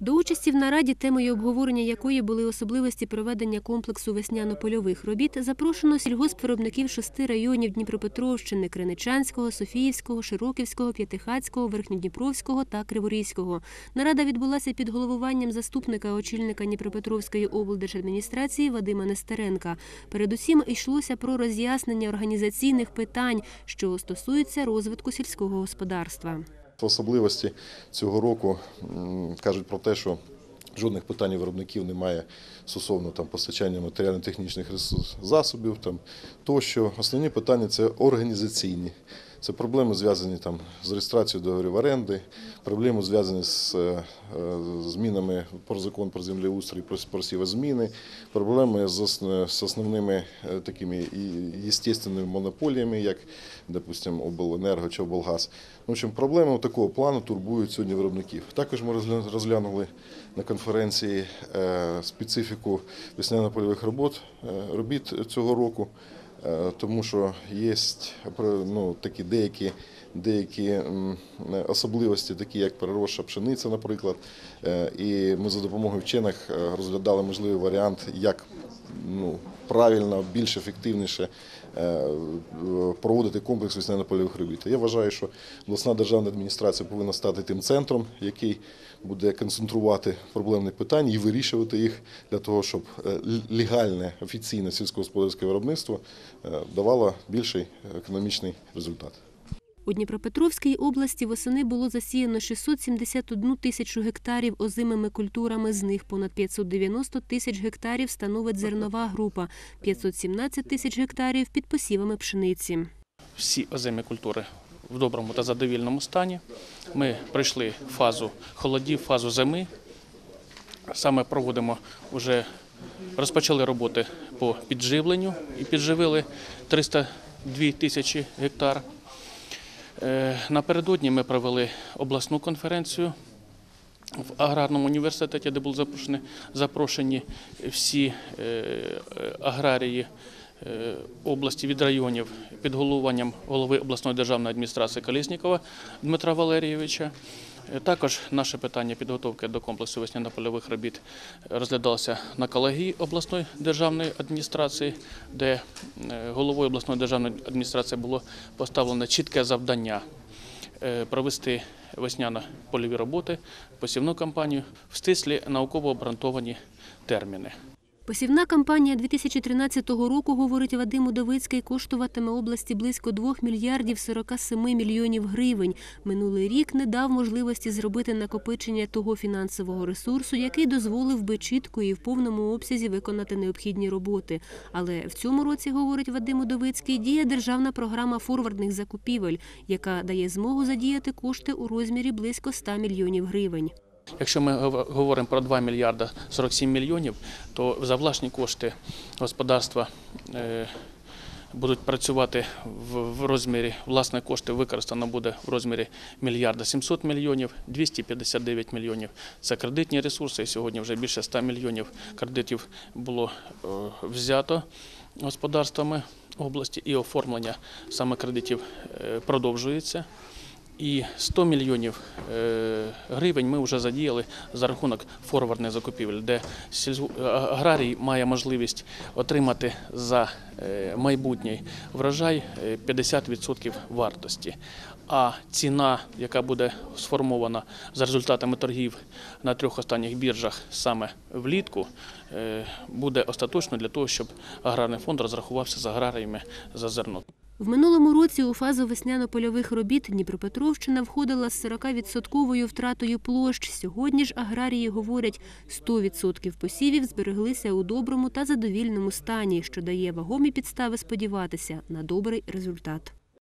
До участі в нараді, темою обговорення якої були особливості проведення комплексу весняно-польових робіт, запрошено сільгоспвиробників шести районів Дніпропетровщини – Криничанського, Софіївського, Широківського, П'ятихацького, Верхньодніпровського та Криворізького. Нарада відбулася під головуванням заступника очільника Дніпропетровської облдержадміністрації Вадима Нестеренка. Передусім йшлося про роз'яснення організаційних питань, що стосуються розвитку сільського господарства. Особливості цього року кажуть про те, що жодних питань виробників немає стосовно там, постачання матеріально-технічних засобів там, тощо. Основні питання це організаційні. Це проблеми зв'язані там, з реєстрацією договорів оренди, проблеми зв'язані з е, е, змінами про закон про землеустрій, про, сівозміни, проблеми з, основними е, такими естественними монополіями, як, допустимо, обленерго чи облгаз. В общем, проблеми такого плану турбують сьогодні виробників. Також ми розглянули на конференції специфіку весняно-польових робот, робіт цього року. Е, тому що є ну, такі деякі, деякі особливості, такі як переросша пшениця, наприклад. Е, І ми за допомогою вчених е, розглядали можливий варіант, як ну, правильно, більш ефективніше е, проводити комплекс весняно-польових робіт. Я вважаю, що обласна державна адміністрація повинна стати тим центром, який буде концентрувати проблемні питання і вирішувати їх для того, щоб е, легальне офіційне сільськогосподарське виробництво е, давало більший економічний результат. У Дніпропетровській області восени було засіяно 671 тисячу гектарів озимими культурами, з них понад 590 тисяч гектарів становить зернова група, 517 тисяч гектарів під посівами пшениці. всі озимі культури в доброму та задовільному стані. Ми пройшли фазу холодів, фазу зими. Саме проводимо вже розпочали роботи по підживленню і підживили 302 тисячі гектар. Е, Напередодні ми провели обласну конференцію в аграрному університеті, де були запрошені, запрошені всі е, аграрії е, області від районів під головуванням голови обласної державної адміністрації Колєснікова Дмитра Валерійовича. Е, Також наше питання підготовки до комплексу весняно-польових робіт розглядалося на колегії обласної державної адміністрації, де е, головою обласної державної адміністрації було поставлено чітке завдання е, провести весняно-польові роботи, посівну кампанію в стислі науково обґрунтовані терміни. Посівна кампанія 2013 року, говорить Вадим Удовицький, коштуватиме області близько 2 мільярдів 47 мільйонів гривень. Минулий рік не дав можливості зробити накопичення того фінансового ресурсу, який дозволив би чітко і в повному обсязі виконати необхідні роботи. Але в цьому році, говорить Вадим Удовицький, діє державна програма форвардних закупівель, яка дає змогу задіяти кошти у розмірі близько 100 мільйонів гривень. Якщо ми говоримо про 2 мільярда 47 мільйонів, то за власні кошти господарства е, будуть працювати в, розмірі власні кошти використано буде в розмірі мільярда 700 мільйонів, 259 мільйонів. Це кредитні ресурси. Сьогодні вже більше 100 мільйонів кредитів було е, взято господарствами області, і оформлення саме кредитів е, продовжується. І 100 мільйонів е, гривень ми вже задіяли за рахунок форвардних закупівель, де сільзгу- аграрій має можливість отримати за е, майбутній врожай е, 50% вартості. А ціна, яка буде сформована за результатами торгів на трьох останніх біржах саме влітку, е, буде остаточно для того, щоб аграрний фонд розрахувався з аграріями за зерно. В минулому році у фазу весняно-польових робіт Дніпропетровщина входила з 40-відсотковою втратою площ. Сьогодні ж аграрії говорять, 100% посівів збереглися у доброму та задовільному стані, що дає вагомі підстави сподіватися на добрий результат.